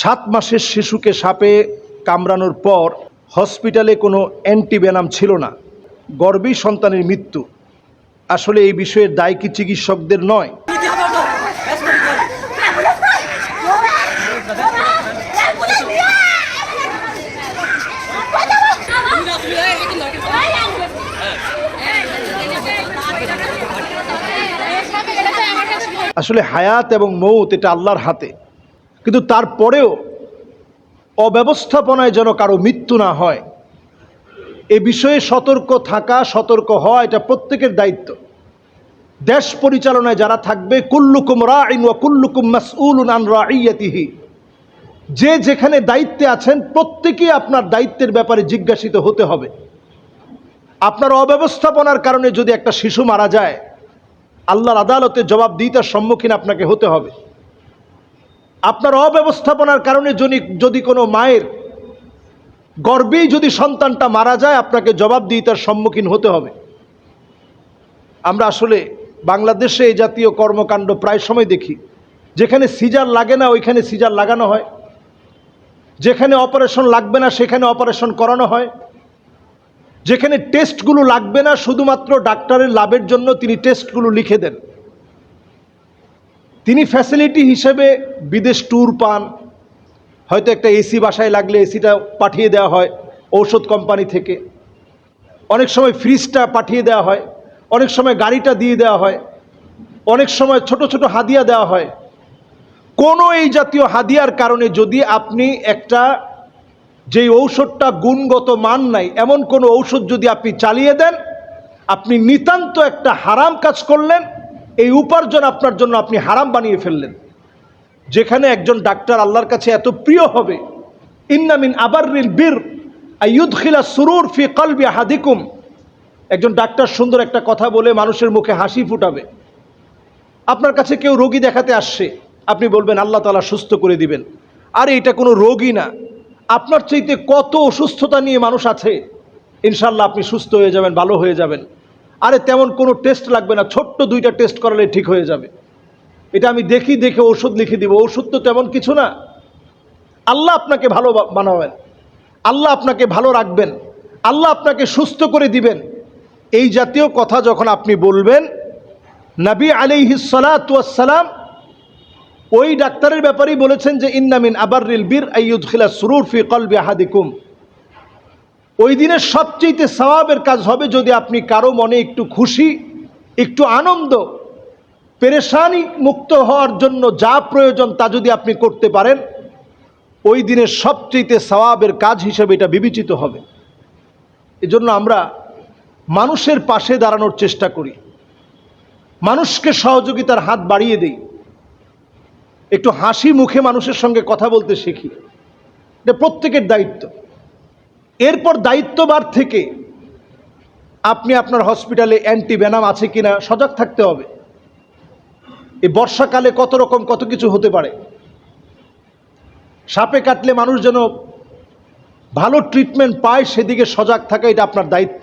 সাত মাসের শিশুকে সাপে কামড়ানোর পর হসপিটালে কোনো অ্যান্টিভেনাম ছিল না। গর্ভেই সন্তানের মৃত্যু। আসলে এই বিষয়ে দায় কি চিকিৎসকদের নয়? আসলে হায়াত এবং মৌত এটা আল্লাহর হাতে। কিন্তু তারপরেও অব্যবস্থাপনায় যেন কারও মৃত্যু না হয়, এ বিষয়ে সতর্ক থাকা, সতর্ক হওয়া এটা প্রত্যেকের দায়িত্ব। দেশ পরিচালনায় যারা থাকবে, কুল্লুকুম রাইন ওয়া কুল্লুকুম মাসউলুন আন রাইয়াতিহি যে যেখানে দায়িত্বে আছেন, প্রত্যেকেই আপনার দায়িত্বের ব্যাপারে জিজ্ঞাসিত হতে হবে। আপনার অব্যবস্থাপনার কারণে যদি একটা শিশু মারা যায়, আল্লাহর আদালতে জবাবদিহিতার সম্মুখীন আপনাকে হতে হবে। আপনার অব্যবস্থাপনার কারণে যদি যদি কোনো মায়ের গর্বেই যদি সন্তানটা মারা যায়, আপনাকে জবাবদিহিতার সম্মুখীন হতে হবে। আমরা আসলে বাংলাদেশে এই জাতীয় কর্মকাণ্ড প্রায় সময় দেখি। যেখানে সিজার লাগে না, ওইখানে সিজার লাগানো হয়। যেখানে অপারেশন লাগবে না, সেখানে অপারেশন করানো হয়। যেখানে টেস্টগুলো লাগবে না, শুধুমাত্র ডাক্তারের লাভের জন্য তিনি টেস্টগুলো লিখে দেন। তিনি ফ্যাসিলিটি হিসেবে বিদেশ ট্যুর পান। হয়তো একটা এসি বাসায় লাগলে এসিটা পাঠিয়ে দেওয়া হয় ঔষধ কোম্পানি থেকে। অনেক সময় ফ্রিজটা পাঠিয়ে দেওয়া হয়, অনেক সময় গাড়িটা দিয়ে দেওয়া হয়, অনেক সময় ছোট ছোট হাদিয়া দেওয়া হয়। কোনো এই জাতীয় হাদিয়ার কারণে যদি আপনি একটা যেই ঔষধটা গুণগত মান নাই, এমন কোনো ঔষধ যদি আপনি চালিয়ে দেন, আপনি নিতান্ত একটা হারাম কাজ করলেন এই উপার্জন আপনার জন্য আপনি হারাম বানিয়ে ফেললেন। যেখানে একজন ডাক্তার আল্লাহর কাছে এত প্রিয় হবে ইন্নামিন আবারিল বীর আইয়ুদখিলা সুরুর ফি কলবি হাদিকুম একজন ডাক্তার সুন্দর একটা কথা বলে মানুষের মুখে হাসি ফুটাবে। আপনার কাছে কেউ রোগী দেখাতে আসছে, আপনি বলবেন, আল্লাহ তালা সুস্থ করে দিবেন। আর, এটা কোনো রোগী না। আপনার চাইতে কত অসুস্থতা নিয়ে মানুষ আছে। ইনশাল্লাহ আপনি সুস্থ হয়ে যাবেন, ভালো হয়ে যাবেন। আরে তেমন কোনো টেস্ট লাগবে না, ছোট্ট দুইটা টেস্ট করালে ঠিক হয়ে যাবে। এটা আমি দেখি, দেখে ওষুধ লিখে দিব। ওষুধ তো তেমন কিছু না। আল্লাহ আপনাকে ভালো বানাবেন। আল্লাহ আপনাকে ভালো রাখবেন। আল্লাহ আপনাকে সুস্থ করে দিবেন। এই জাতীয় কথা যখন আপনি বলবেন, নবী আলিহিসালাম ওই ডাক্তারের ব্যাপারেই বলেছেন যে ইন্নামিন আবারিল বীর আইয়ুদ খিলা সুরুর ফি কলবি আহাদিকুম। ওই দিনের সবচেয়ে সওয়াবের কাজ হবে যদি আপনি কারও মনে একটু খুশি, একটু আনন্দ, পেরেশানি মুক্ত হওয়ার জন্য যা প্রয়োজন তা যদি আপনি করতে পারেন, ওই দিনের সবচেয়ে সওয়াবের কাজ হিসেবে এটা বিবেচিত হবে। এজন্য আমরা মানুষের পাশে দাঁড়ানোর চেষ্টা করি। মানুষকে সহযোগিতার হাত বাড়িয়ে দেই। একটু হাসি মুখে মানুষের সঙ্গে কথা বলতে শিখি। এটা প্রত্যেকের দায়িত্ব। এরপর দায়িত্ববার থেকে আপনি আপনার হসপিটালে অ্যান্টিভেনাম আছে কিনা সজাগ থাকতে হবে। এই বর্ষাকালে কত রকম কত কিছু হতে পারে। সাপে কাটলে মানুষ যেন ভালো ট্রিটমেন্ট পায় সেদিকে সজাগ থাকা এটা আপনার দায়িত্ব।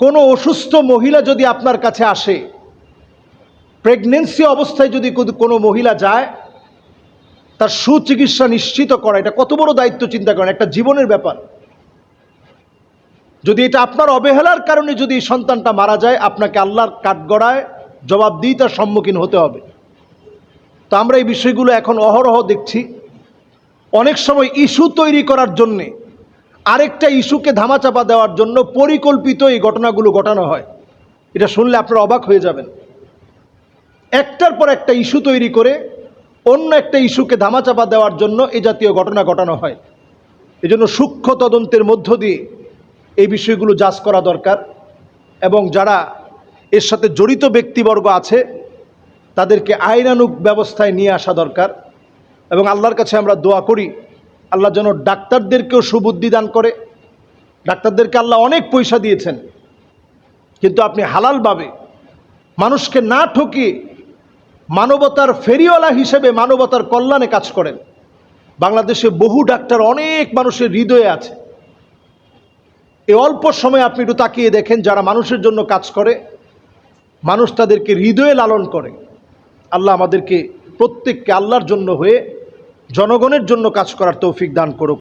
কোনো অসুস্থ মহিলা যদি আপনার কাছে আসে, প্রেগনেন্সি অবস্থায় যদি কোনো মহিলা যায় তার সুচিকিৎসা নিশ্চিত করা, এটা কত বড় দায়িত্ব চিন্তা করেন, একটা জীবনের ব্যাপার। যদি এটা আপনার অবহেলার কারণে যদি সন্তানটা মারা যায়, আপনাকে আল্লাহর কাঠগড়ায় জবাবদিহিতার সম্মুখীন হতে হবে। তো আমরা এই বিষয়গুলো এখন অহরহ দেখছি। অনেক সময় ইস্যু তৈরি করার জন্যে আরেকটা ইস্যুকে ধামাচাপা দেওয়ার জন্য পরিকল্পিত এই ঘটনাগুলো ঘটানো হয়। এটা শুনলে আপনারা অবাক হয়ে যাবেন। একটার পর একটা ইস্যু তৈরি করে অন্য একটা ইস্যুকে ধামাচাপা দেওয়ার জন্য এ জাতীয় ঘটনা ঘটানো হয়। এজন্য সূক্ষ্ম তদন্তের মধ্য দিয়ে এই বিষয়গুলো যাচ করা দরকার এবং যারা এর সাথে জড়িত ব্যক্তিবর্গ আছে, তাদেরকে আইনানুগ ব্যবস্থায় নিয়ে আসা দরকার এবং আল্লাহর কাছে আমরা দোয়া করি, আল্লাহ যেন ডাক্তারদেরকেও সুবুদ্ধি দান করে। ডাক্তারদেরকে আল্লাহ অনেক পয়সা দিয়েছেন, কিন্তু আপনি হালালভাবে মানুষকে না ঠকিয়ে মানবতার ফেরিওয়ালা হিসেবে মানবতার কল্যাণে কাজ করেন। বাংলাদেশে বহু ডাক্তার, অনেক মানুষের হৃদয়ে আছে। এই অল্প সময় আপনি একটু তাকিয়ে দেখেন যারা মানুষের জন্য কাজ করে, মানুষ তাদেরকে হৃদয়ে লালন করে। আল্লাহ আমাদেরকে প্রত্যেককে আল্লাহর জন্য হয়ে জনগণের জন্য কাজ করার তৌফিক দান করুক।